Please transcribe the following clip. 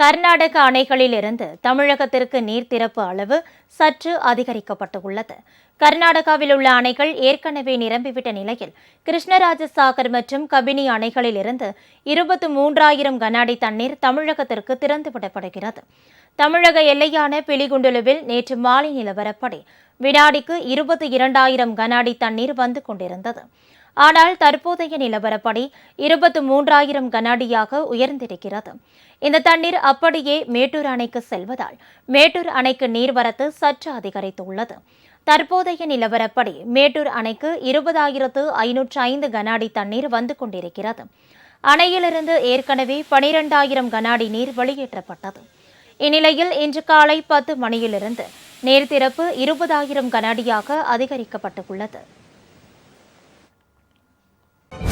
கர்நாடக அணைகளிலிருந்து தமிழகத்திற்கு நீர் திறப்பு அளவு சற்று அதிகரிக்கப்பட்டுள்ளது. கர்நாடகாவில் உள்ள அணைகள் ஏற்கனவே நிரம்பிவிட்ட நிலையில் கிருஷ்ணராஜ சாகர் மற்றும் கபினி அணைகளிலிருந்து இருபத்து மூன்றாயிரம் கனஅடி தண்ணீர் தமிழகத்திற்கு திறந்துவிடப்படுகிறது. தமிழக எல்லையான பிலிகுண்டுலுவில் நேற்று மாலை நிலவரப்படி வினாடிக்கு இருபத்தி இரண்டாயிரம் கனஅடி தண்ணீர் வந்து கொண்டிருந்தது. ஆனால் தற்போதைய நிலவரப்படி இருபத்து மூன்றாயிரம் கனஅடியாக உயர்ந்திருக்கிறது. இந்த தண்ணீர் அப்படியே மேட்டூர் அணைக்கு செல்வதால் மேட்டூர் அணைக்கு நீர்வரத்து சற்று அதிகரித்துள்ளது. தற்போதைய நிலவரப்படி மேட்டூர் அணைக்கு இருபதாயிரத்து ஐநூற்று ஐந்து கனஅடி தண்ணீர் வந்து கொண்டிருக்கிறது. அணையிலிருந்து ஏற்கனவே பனிரெண்டாயிரம் கனஅடி நீர் வெளியேற்றப்பட்டது. இந்நிலையில் இன்று காலை பத்து மணியிலிருந்து நீர் திறப்பு இருபதாயிரம் கனஅடியாக அதிகரிக்கப்பட்டுள்ளது.